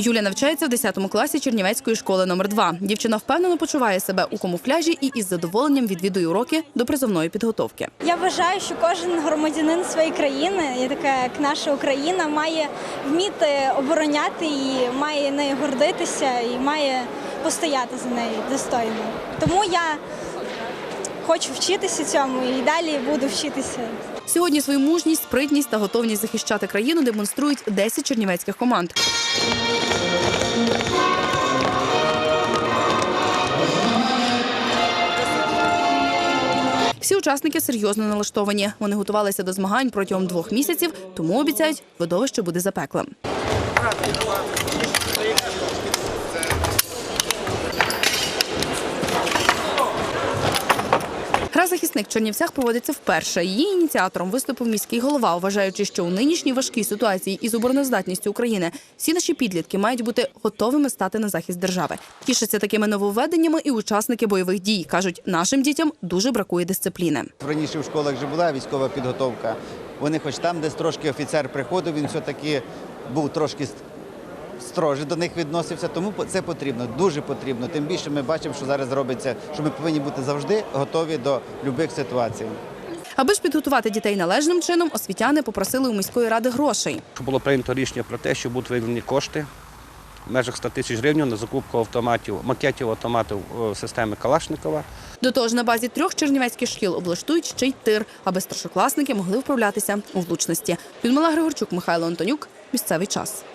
Юля навчається в 10 класі Чернівецької школи номер 2 Дівчина впевнено почуває себе у камуфляжі і із задоволенням відвідує уроки до призовної підготовки. Я вважаю, що кожен громадянин своєї країни, і така як наша Україна, має вміти обороняти її, має нею гордитися і має постояти за нею достойно. Тому я хочу вчитися цьому і далі буду вчитися. Сьогодні свою мужність, спритність та готовність захищати країну демонструють 10 чернівецьких команд. Всі учасники серйозно налаштовані. Вони готувалися до змагань протягом двох місяців, тому обіцяють, видовище буде запеклим. Гра захисник в Чернівцях проводиться вперше. Її ініціатором виступив міський голова, вважаючи, що у нинішній важкій ситуації із обороноздатністю України всі наші підлітки мають бути готовими стати на захист держави. Тішаться такими нововведеннями і учасники бойових дій. кажуть, нашим дітям дуже бракує дисципліни. Раніше в школах вже була військова підготовка. Вони, хоч там, десь трошки офіцер приходив, він все-таки був трошки строже до них відносився. Тому це потрібно, дуже потрібно. Тим більше ми бачимо, що зараз робиться, що ми повинні бути завжди готові до будь-яких ситуацій. Аби ж підготувати дітей належним чином, освітяни попросили у міської ради грошей. Було прийнято рішення про те, що будуть виділені кошти в межах 100 тисяч гривень на закупку автоматів, макетів автоматів е, системи Калашникова. До того ж, на базі трьох чернівецьких шкіл облаштують ще й тир, аби старшокласники могли вправлятися у влучності. Людмила Григорчук, Михайло Антонюк. Місцевий час.